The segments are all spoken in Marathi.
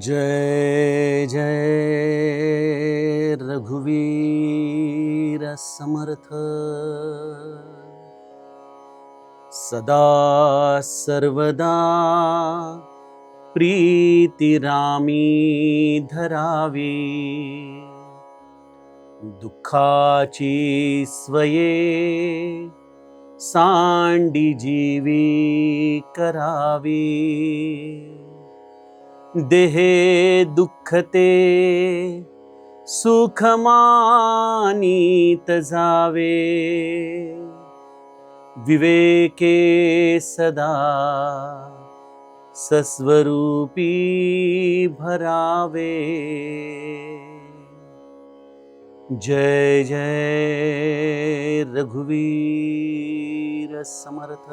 जय जय रघुवीर समर्थ। सदा सर्वदा प्रीतिरामी धरावी। दुःखाची स्वये सांडी जीवी करावी देहे दुःखते सुखमानीत जावे. विवेके सदा सस्वरूपी भरावे. जय जय रघुवीर समर्थ.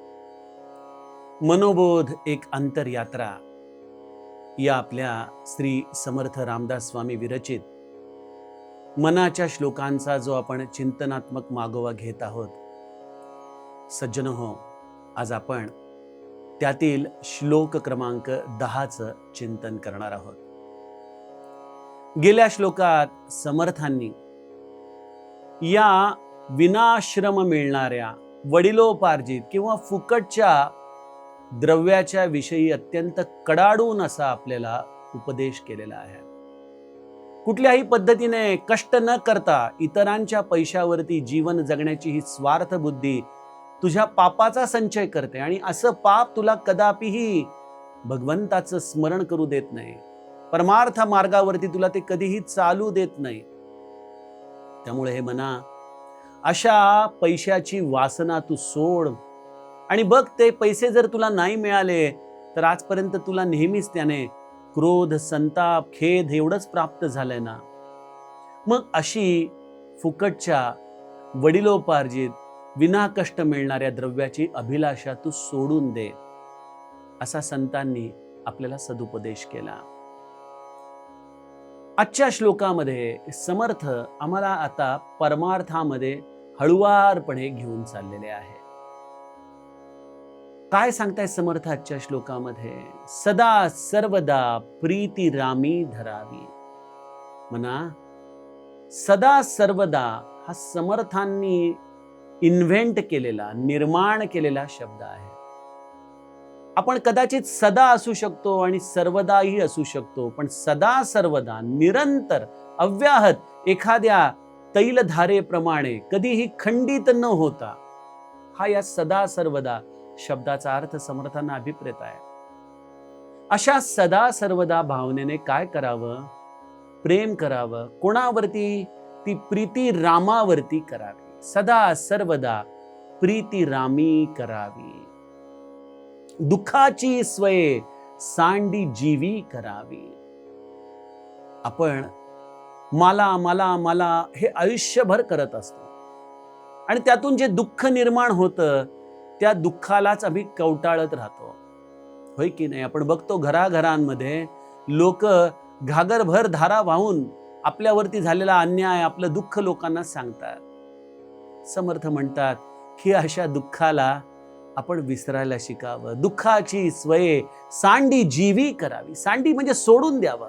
मनोबोध एक अंतरयात्रा. या आपल्या श्री समर्थ रामदास स्वामी विरचित मनाच्या श्लोकांचा जो आपण चिंतनात्मक मागोवा घेत आहोत. सज्जन हो आज आपण त्यातील श्लोक क्रमांक दहाचं चिंतन करणार आहोत. गेल्या श्लोकात समर्थांनी या विनाश्रम मिळणाऱ्या वडिलोपार्जित किंवा फुकटच्या द्रव्याच्या विषयी अत्यंत कडाडून असा आपल्याला उपदेश केलेला आहे. कुठल्याही पद्धतीने कष्ट न करता इतरांच्या पैशावरती जीवन जगण्याची ही स्वार्थ बुद्धी तुझ्या पापाचा संचय करते आणि असं पाप तुला कदापिही भगवंताचं स्मरण करू देत नाही. परमार्थ मार्गावरती तुला ते कधीही चालू देत नाही. त्यामुळे हे म्हणा अशा पैशाची वासना तू सोड. आणि बघ ते पैसे जर तुला नाही मिळाले तर आजपर्यंत तुला नेहमीच त्याने क्रोध संताप खेद एवढंच प्राप्त झालंय ना. मग अशी फुकटच्या वडिलोपार्जित विना कष्ट मिळणाऱ्या द्रव्याची अभिलाषा तू सोडून दे असा संतांनी आपल्याला सदुपदेश केला. आजच्या श्लोकामध्ये समर्थ आम्हाला आता परमार्थामध्ये हळुवारपणे घेऊन चाललेले आहे काय सांगताय समर्थ आजच्या श्लोकामध्ये? सदा सर्वदा प्रीती रामी धरावी. म्हणा सदा सर्वदा हा समर्थांनी इन्व्हेंट केलेला निर्माण केलेला शब्द आहे. आपण कदाचित सदा असू शकतो आणि सर्वदाही असू शकतो पण सदा सर्वदा निरंतर अव्याहत एखाद्या तैलधारेप्रमाणे कधीही खंडित न होता हा या सदा सर्वदा शब्दाचा अर्थ समर्थांना अभिप्रेत आहे. अशा सदा सर्वदा भावनेने काय करावं? प्रेम करावं. कोणावरती? ती प्रीती रामावरती करावी. सदा सर्वदा प्रीती रामी करावी. दुःखाची स्वये सांडी जीवी करावी. आपण मला मला मला हे आयुष्यभर करत असतो. आणि त्यातून जे दुःख निर्माण होतं त्या दुःखालाच आम्ही कवटाळत राहतो. होय की नाही? आपण बघतो घराघरांमध्ये लोक घागरभर धारा वाहून आपल्यावरती झालेला अन्याय आपलं दुःख लोकांना सांगतात. समर्थ म्हणतात की अशा दुःखाला आपण विसरायला शिकावं. दुःखाची स्वये सांडी जीवी करावी. सांडी म्हणजे सोडून द्यावं.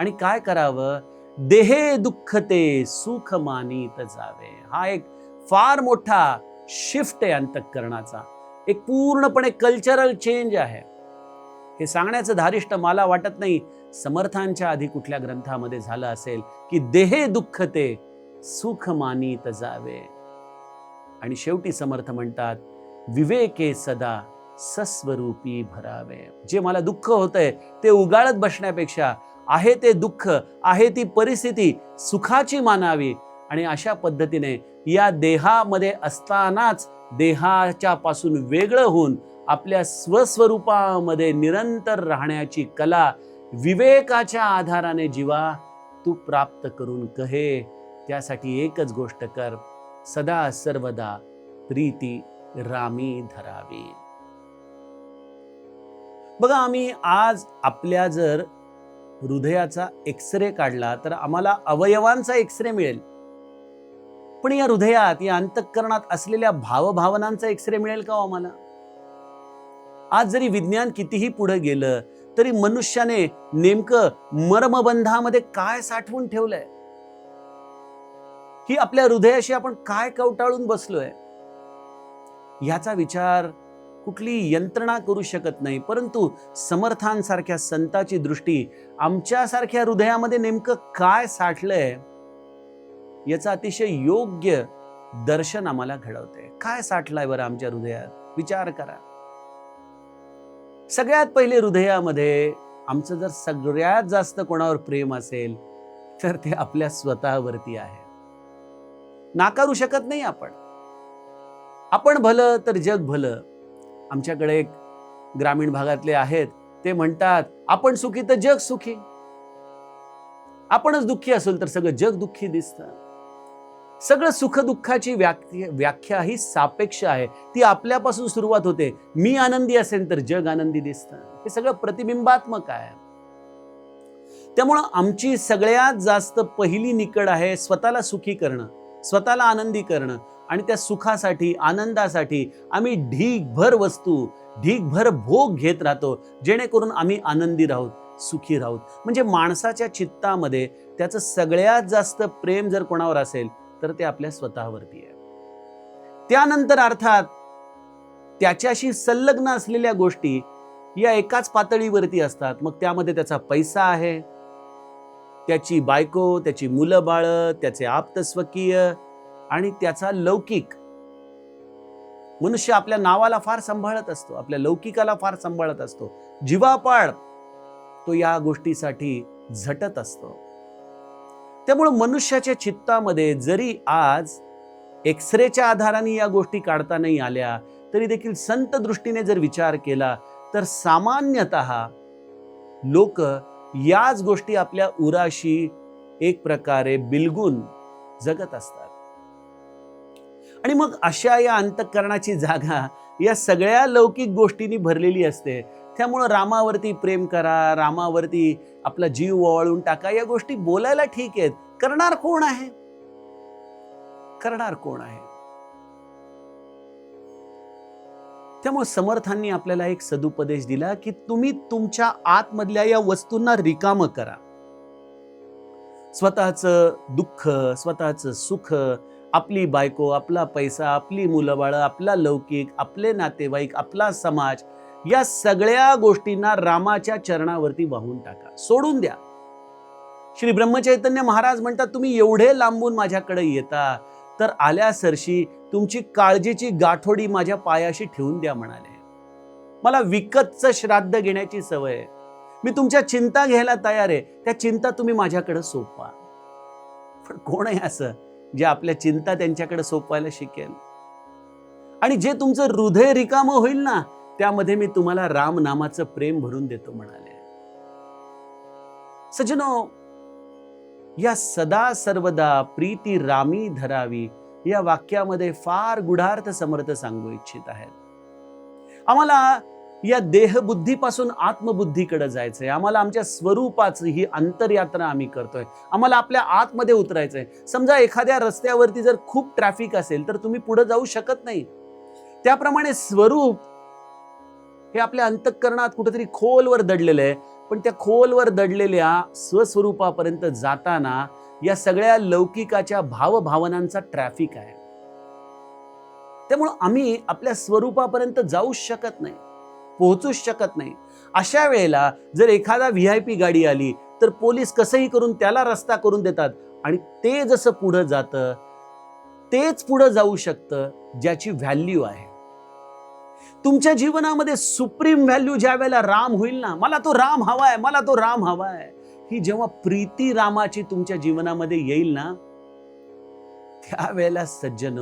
आणि काय करावं? देहे दुःख ते सुख मानित जावे. हा एक फार मोठा शिफ्ट आहे अंतःकरणाचा. एक पूर्णपणे कल्चरल चेंज आहे. हे सांगण्याचं धारिष्ट मला वाटत नाही समर्थांच्या आधी कुठल्या ग्रंथामध्ये झालं असेल की देहे दुःख ते सुख मानित जावे. आणि शेवटी समर्थ म्हणतात विवेके सदा सस्वरूपी भरावे. जे मला दुःख होतंय ते उगाळत बसण्यापेक्षा आहे ते दुःख आहे ती परिस्थिती सुखाची मानावी आणि अशा पद्धतीने या देहामध्ये असतानाच देहाच्या पासून वेगळं होऊन आपल्या स्वस्वरूपामध्ये निरंतर राहण्याची कला विवेकाच्या आधाराने जीवा तू प्राप्त करून कहे. त्यासाठी एकच गोष्ट कर. सदा सर्वदा प्रीती रामी धरावी. बघा आम्ही आज आपल्या जर हृदयाचा एक्सरे काढला तर आम्हाला अवयवांचा एक्सरे मिळेल. पण या हृदयात या अंतःकरणात असलेल्या भावभावनांचा एक्सरे मिळेल का हो आम्हाला? आज जरी विज्ञान कितीही पुढे गेलं तरी मनुष्याने नेमकं मर्मबंधामध्ये काय साठवून ठेवलंय? ही आपल्या हृदयाशी आपण काय कवटाळून बसलोय? याचा विचार कुठली यंत्रणा करू शकत नाही परंतु समर्थांसारख्या संताची दृष्टी आमच्यासारख्या हृदयामध्ये नेमकं काय साठलंय? याचं अतिशय योग्य दर्शन आम्हाला घडवते काय साठलाय बरं आमच्या हृदयात? विचार करा. सगळ्यात पहिले हृदयामध्ये आमचं जर सगळ्यात जास्त कोणावर प्रेम असेल तर ते आपल्या स्वतःवरती आहे. नाकारू शकत नाही आपण. आपण भलं तर जग भलं. आमच्याकडे एक ग्रामीण भागातले आहेत ते म्हणतात आपण सुखी तर जग सुखी. आपणच दुःखी असेल तर सगळं जग दुःखी दिसतं. सगळं सुख दुःखाची व्याख्या व्याख्या ही सापेक्ष आहे. ती आपल्यापासून सुरुवात होते. मी आनंदी असेल तर जग आनंदी दिसतं. हे सगळं प्रतिबिंबात्मक आहे. त्यामुळं आमची सगळ्यात जास्त पहिली निकड आहे स्वतःला सुखी करणं स्वतःला आनंदी करणं आणि त्या सुखासाठी आनंदासाठी आम्ही ढीगभर वस्तू ढीगभर भोग घेत राहतो जेणेकरून आम्ही आनंदी राहूत सुखी राहूत म्हणजे माणसाच्या चित्तामध्ये त्याचं सगळ्यात जास्त प्रेम जर कोणावर असेल तर ते आपल्या स्वतःवरती आहे. त्यानंतर अर्थात त्याच्याशी संलग्न असलेल्या गोष्टी या एकाच पातळीवरती असतात. मग त्यामध्ये त्याचा पैसा आहे त्याची बायको त्याची मुलं बाळं त्याचे आप्तस्वकीय आणि त्याचा लौकिक. मनुष्य आपल्या नावाला फार सांभाळत असतो आपल्या लौकिकाला फार सांभाळत असतो. जीवापाड तो या गोष्टीसाठी झटत असतो. त्यामुळे मनुष्याच्या चित्तामध्ये जरी आज एक्सरेच्या आधाराने या गोष्टी काढता नाही आल्या तरी देखील संत दृष्टीने जर विचार केला तर सामान्यतः लोक याच गोष्टी आपल्या उराशी एक प्रकारे बिलगून जगत असतात. आणि मग अशा या अंतकरणाची जागा या सगळ्या लौकिक गोष्टींनी भरलेली असते. त्यामुळं रामावरती प्रेम करा रामावरती आपला जीव ओवाळून टाका. या गोष्टी बोलायला ठीक आहेत. करणार कोण आहे? करणार कोण आहे? त्यामुळे समर्थांनी आपल्याला एक सदुपदेश दिला की तुम्ही तुमच्या आतमधल्या या वस्तूंना रिकाम करा. स्वतःचं दुःख स्वतःचं सुख आपली बायको आपला पैसा आपली मुलं बाळं आपला लौकिक आपले नातेवाईक आपला समाज या सगळ्या गोष्टींना रामाच्या चरणावरती वाहून टाका. सोडून द्या. श्री ब्रह्मचैतन्य महाराज म्हणतात तुम्ही एवढे लांबून माझ्याकडे येता तर आल्या सरशी तुमची काळजीची गाठोडी माझ्या पायाशी ठेवून द्या म्हणाले. मला विकतचं श्राद्ध घेण्याची सवय आहे. मी तुमच्या चिंता घ्यायला तयार आहे. त्या चिंता तुम्ही माझ्याकडे सोपवा. पण कोण आहे असं जे आपल्या चिंता त्यांच्याकडे सोपवायला शिकेल? आणि जे तुमचं हृदय रिकामं होईल ना त्यामध्ये मी तुम्हाला राम नामाचं प्रेम भरून देतो म्हणाले. सजनो या सदा सर्वदा प्रीती रामी धरावी या वाक्यामध्ये फार गुढार्थ समर्थ सांगू इच्छित आहेत. आम्हाला या देहबुद्धीपासून आत्मबुद्धीकडे जायचंय. आम्हाला आमच्या स्वरूपाची ही अंतरयात्रा आम्ही करतोय. आम्हाला आपल्या आतमध्ये उतरायचंय. समजा एखाद्या रस्त्यावरती जर खूप ट्रॅफिक असेल तर तुम्ही पुढे जाऊ शकत नाही. त्याप्रमाणे स्वरूप हे आपल्या अंतःकरणात कुठेतरी खोलवर दडलेलं आहे. पण त्या खोलवर दडलेल्या स्वस्वरूपापर्यंत जाताना या सगळ्या लौकिकाच्या भावभावनांचा ट्रॅफिक आहे. त्यामुळं आम्ही आपल्या स्वरूपापर्यंत जाऊच शकत नाही पोहोचूच शकत नाही. अशा वेळेला जर एखादा व्ही आय पी गाडी आली तर पोलीस कसंही करून त्याला रस्ता करून देतात आणि ते जसं पुढं जातं तेच पुढं जाऊ शकतं ज्याची व्हॅल्यू आहे. तुमच्या जीवनामध्ये सुप्रीम व्हॅल्यू ज्या वेळेला राम होईल ना मला तो राम हवाय मला तो राम हवाय ही जेव्हा प्रीती रामाची तुमच्या जीवनामध्ये येईल ना त्यावेळेला सज्जन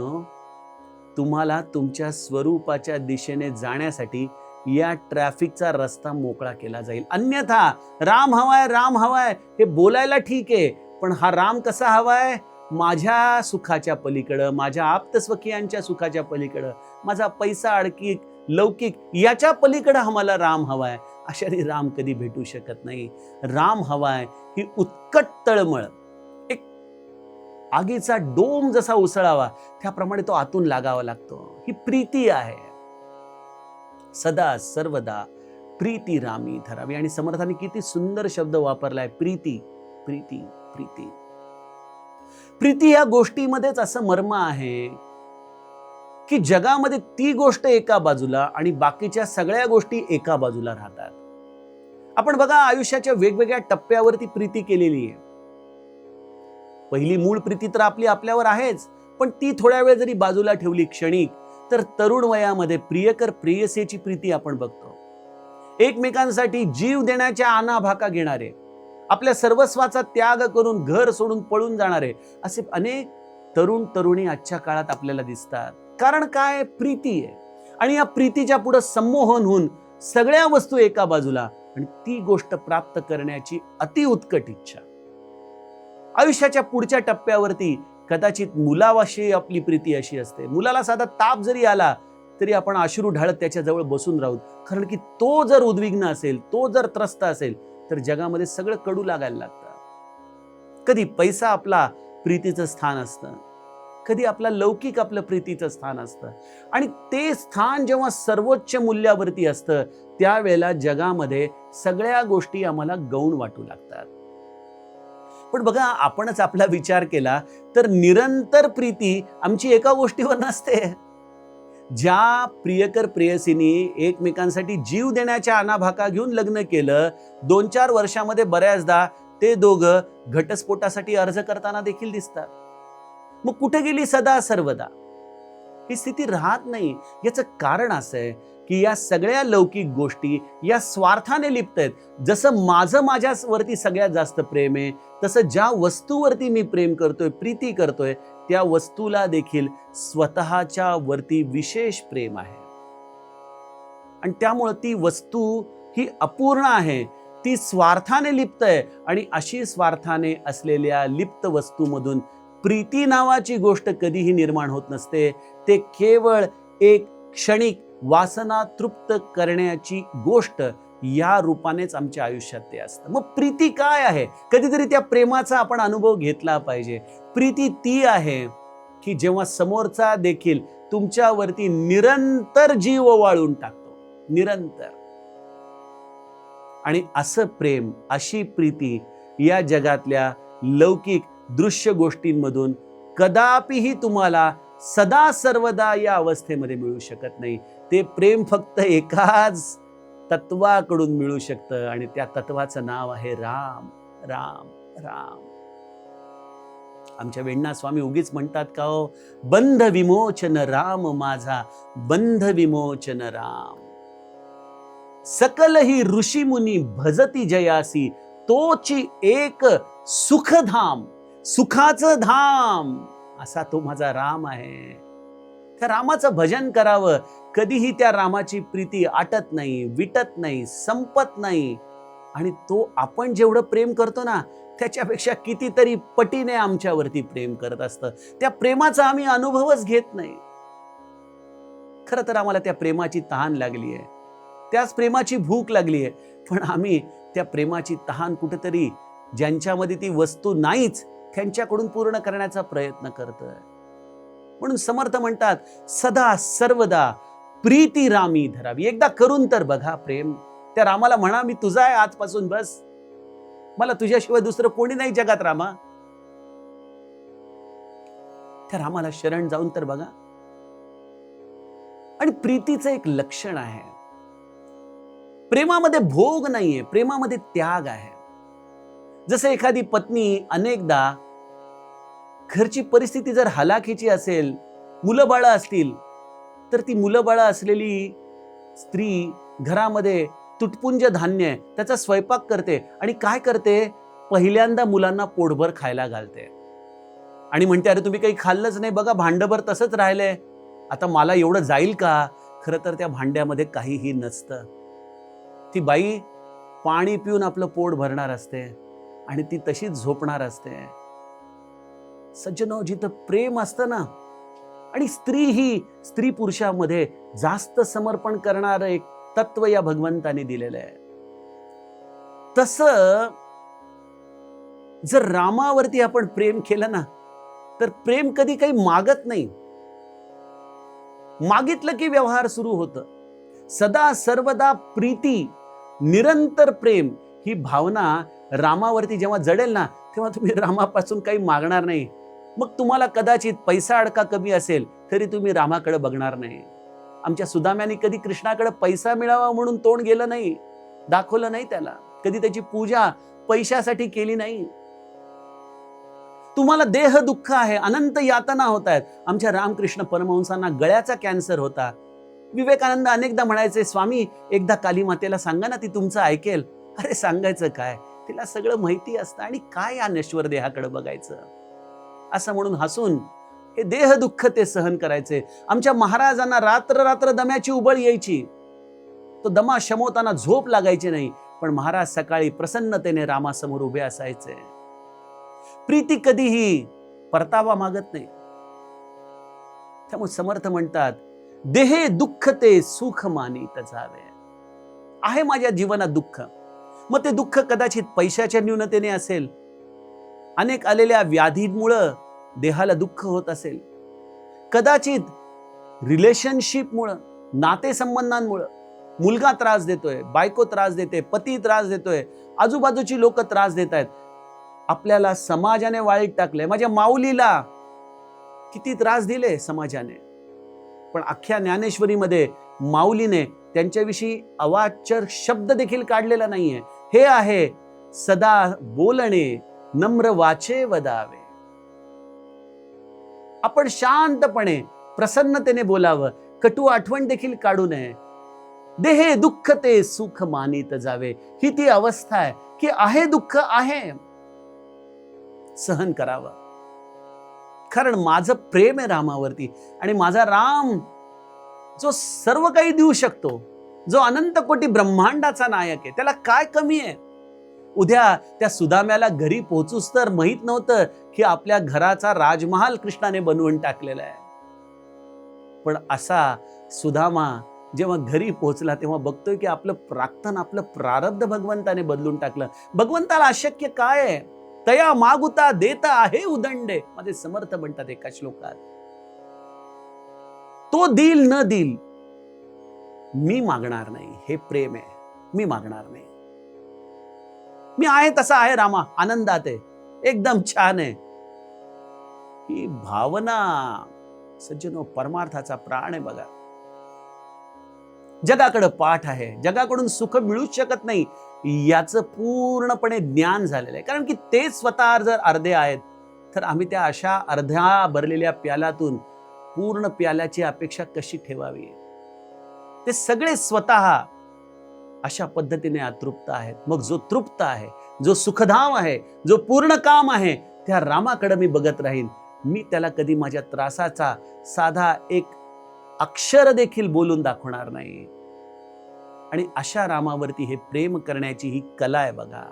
तुम्हाला तुमच्या स्वरूपाच्या दिशेने जाण्यासाठी या ट्रॅफिकचा रस्ता मोकळा केला जाईल. अन्यथा राम हवाय राम हवाय हे बोलायला ठीक आहे पण हा राम कसा हवाय? माझ्या सुखाच्या पलीकडं माझ्या आप्तस्वकीयांच्या सुखाच्या पलीकडं माझा पैसा अडकी लौकिक याच्या पलीकडं आम्हाला राम हवाय. अशाने राम कधी भेटू शकत नाही. राम हवाय ही उत्कट तळमळ. एक आगीचा डोम जसा उसळावा त्याप्रमाणे तो आतून लागावा लागतो. ही प्रीती आहे. सदा सर्वदा प्रीती रामी धरावी. आणि समर्थाने किती सुंदर शब्द वापरलाय. प्रीती प्रीती प्रीती. प्रीती या गोष्टीमध्येच असं मर्म आहे. की जगामध्ये ती गोष्ट एका बाजूला आणि बाकीच्या सगळ्या गोष्टी एका बाजूला राहतात. आपण बघा आयुष्याच्या वेगवेगळ्या टप्प्यावरती प्रीती केलेली आहे. पहिली मूळ प्रीती तर आपली आपल्यावर आहेच पण ती थोड्या वेळ जरी बाजूला ठेवली क्षणिक तर तरुण वयामध्ये प्रियकर प्रेयसेची प्रीती आपण बघतो. एकमेकांसाठी जीव देण्याच्या आनाभाका घेणारे आपल्या सर्वस्वाचा त्याग करून घर सोडून पळून जाणारे असे अनेक तरुण तरुणी आजच्या काळात आपल्याला दिसतात. कारण काय? प्रीती आहे. आणि या प्रीतीच्या पुढं संमोहन होऊन सगळ्या वस्तू एका बाजूला आणि ती गोष्ट प्राप्त करण्याची अति उत्कट इच्छा. आयुष्याच्या पुढच्या टप्प्यावरती कदाचित मुलावाशी आपली प्रीती अशी असते. मुलाला साधा ताप जरी आला तरी आपण अश्रू ढाळत त्याच्याजवळ बसून राहू. कारण की तो जर उद्विग्न असेल तो जर त्रस्त असेल तर जगामध्ये सगळं कडू लागायला लागतं. कधी पैसा आपला प्रीतीचं स्थान असतं. कधी आपला लौकिक आपलं प्रीतीचं स्थान असतं. आणि ते स्थान जेव्हा सर्वोच्च मूल्यावरती असतं त्यावेळेला जगामध्ये सगळ्या गोष्टी आम्हाला गौण वाटू लागतात. पण बघा आपणच आपला विचार केला तर निरंतर प्रीती आमची एका गोष्टीवर नसते. ज्या प्रियकर प्रेयसीनी एकमेकांसाठी जीव देण्याच्या अनाभाका घेऊन लग्न केलं दोन चार वर्षामध्ये बऱ्याचदा ते दोघं घटस्फोटासाठी अर्ज करताना देखील दिसतात. मग कुठे गेली सदा सर्वदा? ही स्थिती राहत नाही. याचं कारण असं आहे की या सगळ्या लौकिक गोष्टी या स्वार्थाने लिप्त आहेत. जसं माझं माझ्यावरती सगळ्यात जास्त प्रेम आहे तसं ज्या वस्तूवरती मी प्रेम करतोय प्रीती करतोय त्या वस्तूला देखील स्वतःच्या वरती विशेष प्रेम आहे. आणि त्यामुळं ती वस्तू ही अपूर्ण आहे. ती स्वार्थाने लिप्त आहे आणि अशी स्वार्थाने असलेल्या लिप्त वस्तूमधून प्रीती नावाची गोष्ट कधीही निर्माण होत नसते. ते केवळ एक क्षणिक वासना तृप्त करण्याची गोष्ट या रूपानेच आमच्या आयुष्यात ते असतं. मग प्रीती काय आहे? कधीतरी त्या प्रेमाचा आपण अनुभव घेतला पाहिजे. प्रीती ती आहे की जेव्हा समोरचा देखील तुमच्यावरती निरंतर जीव वाळून टाकतो. निरंतर. आणि असं प्रेम अशी प्रीती या जगातल्या लौकिक दृश्य गोष्टींमधून कदापिही तुम्हाला सदा सर्वदा या अवस्थेमध्ये मिळू शकत नाही. ते प्रेम फक्त एकाच तत्वाकडून मिळू शकतं आणि त्या तत्वाचं नाव आहे राम राम राम. आमच्या वेण्णा स्वामी उगीच म्हणतात का हो बंध विमोचन राम माझा बंध विमोचन राम. सकल ही ऋषीमुनी भजती जयासी तोची एक सुखधाम. सुखाचं धाम असा तो माझा राम आहे. त्या रामाचं भजन करावं. कधीही त्या रामाची प्रीती आटत नाही विटत नाही संपत नाही. आणि तो आपण जेवढं प्रेम करतो ना त्याच्यापेक्षा कितीतरी पटीने आमच्यावरती प्रेम करत असतं. त्या प्रेमाचा आम्ही अनुभवच घेत नाही. खरं तर आम्हाला त्या प्रेमाची तहान लागली आहे. त्याच प्रेमाची भूक लागली आहे. पण आम्ही त्या प्रेमाची तहान कुठेतरी ज्यांच्यामध्ये ती वस्तू नाहीच त्यांच्याकडून पूर्ण करण्याचा प्रयत्न करतोय. म्हणून समर्थ म्हणतात सदा सर्वदा प्रीती रामी धरावी. एकदा करून तर बघा प्रेम. त्या रामाला म्हणा मी तुझा आहे आजपासून बस. मला तुझ्याशिवाय दुसरं कोणी नाही जगात रामा. त्या रामाला शरण जाऊन तर बघा. आणि प्रीतीचं एक लक्षण आहे. प्रेमामध्ये भोग नाहीये प्रेमामध्ये त्याग आहे. जसं एखादी पत्नी अनेकदा घरची परिस्थिती जर हलाखीची असेल मुलं बाळं असतील तर ती मुलं बाळं असलेली स्त्री घरामध्ये तुटपुंज धान्य आहे त्याचा स्वयंपाक करते आणि काय करते? पहिल्यांदा मुलांना पोटभर खायला घालते. आणि म्हणते अरे तुम्ही काही खाल्लंच नाही बघा भांडभर तसंच राहिलंय. आता मला एवढं जाईल का? खरं तर त्या भांड्यामध्ये काहीही नसतं. ती बाई पाणी पिऊन आपलं पोट भरणार असते आणि ती तशीच झोपणार असते. सज्जनो जिथं प्रेम असतं ना. आणि स्त्री ही स्त्री पुरुषामध्ये जास्त समर्पण करणारं एक तत्व या भगवंताने दिलेलं आहे. तस जर रामावरती आपण प्रेम केलं ना तर प्रेम कधी काही मागत नाही. मागितलं की व्यवहार सुरू होतं. सदा सर्वदा प्रीती निरंतर प्रेम ही भावना रामावरती जेव्हा जडेल ना तेव्हा तुम्ही रामापासून काही मागणार नाही. मग तुम्हाला कदाचित पैसा अडका कमी असेल तरी तुम्ही रामाकडे बघणार नाही. आमच्या सुदाम्याने कधी कृष्णाकडे पैसा मिळावा म्हणून तोंड गेलं नाही दाखवलं नाही त्याला. कधी त्याची पूजा पैशासाठी केली नाही. तुम्हाला देह दुःख आहे अनंत यातना होत आहेत आमच्या रामकृष्ण परमहंसांना गळ्याचा कॅन्सर होता. विवेकानंद अनेकदा म्हणायचे स्वामी एकदा काली मातेला सांगा ना ती तुमचं ऐकेल. अरे सांगायचं काय? तिला सगळं माहिती असतं आणि काय या नश्वर देहाकडे बघायचं? असं म्हणून हसून हे देह दुःख ते सहन करायचे. आमच्या महाराजांना रात्र रात्र दम्याची उबळ यायची. तो दमा शमवताना झोप लागायची नाही पण महाराज सकाळी प्रसन्नतेने रामासमोर उभे असायचे. प्रीती कधीही परतावा मागत नाही. त्यामुळे समर्थ म्हणतात देहे दुःख ते सुख मानित जावे. आहे माझ्या जीवनात दुःख. मग ते दुःख कदाचित पैशाच्या न्यूनतेने असेल. अनेक आलेल्या व्याधीमुळं देहाला दुःख होत असेल. कदाचित रिलेशनशिपमुळं नातेसंबंधांमुळं मुलगा त्रास देतोय बायको त्रास देते पती त्रास देतोय आजूबाजूची लोक त्रास देत आहेत. आपल्याला समाजाने वाईट टाकलंय. माझ्या माऊलीला किती त्रास दिले समाजाने. पण अख्ख्या ज्ञानेश्वरीमध्ये माऊलीने त्यांच्याविषयी अवाच्य शब्द देखील काढलेला नाहीये. हे आहे सदा बोलणे नम्र वाचे वदावे. आपण शांतपणे प्रसन्नतेने बोलावं. कटू आठवण देखील काढू नये. देहे दुःख ते सुख मानित जावे. ही ती अवस्था आहे की आहे दुःख आहे. सहन करावं. कारण माझं प्रेम आहे रामावरती आणि माझा राम जो सर्व काही देऊ शकतो जो अनंत कोटी ब्रह्मांडाचा नायक आहे त्याला काय कमी आहे? उद्या त्या सुदाम्याला घरी पोहोचूच तर माहीत नव्हतं की आपल्या घराचा राजमहाल कृष्णाने बनवून टाकलेला आहे. पण असा सुदामा जेव्हा घरी पोहोचला तेव्हा बघतोय की आपलं प्राक्तन आपलं प्रारब्ध भगवंताने बदलून टाकलं. भगवंताला अशक्य काय आहे? तया मागुता देता आहे उदंडे. माझे समर्थ म्हणतात एका श्लोकात. तो दिल न दिल मी मागणार नाही हे प्रेम आहे. मी मागणार नाही. मी आहे तसा आहे रामा. आनंदात आहे. एकदम छान आहे. ही भावना सज्जनो परमार्थाचा प्राण आहे बघा. जगाकडे पाठ आहे. जगाकडून सुख मिळूच शकत नाही. याचं पूर्णपणे ज्ञान झालेलं आहे. कारण की ते स्वतः जर अर्धे आहेत तर आम्ही त्या अशा अर्ध्या भरलेल्या प्यालातून पूर्ण प्यालाची अपेक्षा कशी ठेवावी? ते सगळे स्वतः अशा पद्धतीने अतृप्त आहेत. मग जो तृप्त आहे जो सुखधाम आहे जो पूर्ण काम आहे त्या रामाकडे मी बघत राहीन. मी त्याला कधी माझ्या त्रासाचा साधा एक अक्षर देखील बोलून दाखवणार नाही. आणि अशा रामावरती हे प्रेम करण्याची ही कला आहे बघा.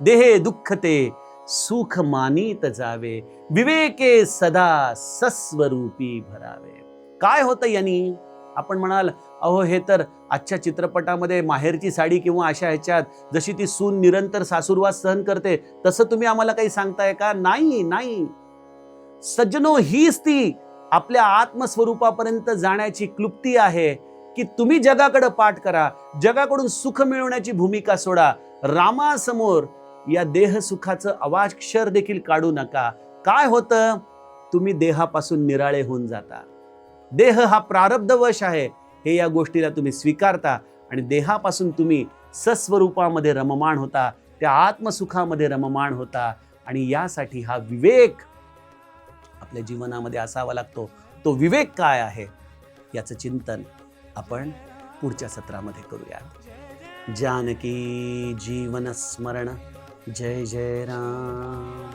देहे दुःख ते सुख मानित जावे विवेके सदा सस्वरूपी भरावे. काय होतं यांनी? आपण म्हणाल अहो हे तर आजच्या चित्रपटामध्ये माहेरची साडी किंवा अशा ह्याच्यात जशी ती सून निरंतर सासूरवास सहन करते तसं तुम्ही आम्हाला काही सांगताय का? नाही नाही. सज्जनो हीच ती आपल्या आत्मस्वरूपापर्यंत जाण्याची क्लुप्ती आहे की तुम्ही जगाकडे पाठ करा जगाकडून सुख मिळवण्याची भूमिका सोडा. रामासमोर या देह सुखाचं अवाक्षर देखील काढू नका. काय होतं? तुम्ही देहापासून निराळे होऊन जाता. देह हा प्रारब्धवश आहे. हे या गोष्टीला तुम्ही स्वीकारता आणि देहापासून तुम्ही सस्वरूपामध्ये रममाण होता. त्या आत्मसुखामध्ये रममाण होता आणि यासाठी हा विवेक आपल्या जीवनामध्ये असावा लागतो. तो विवेक काय आहे? याचं चिंतन आपण पुढच्या सत्रामध्ये करूयात. जानकी जीवन स्मरण. जय जय राम.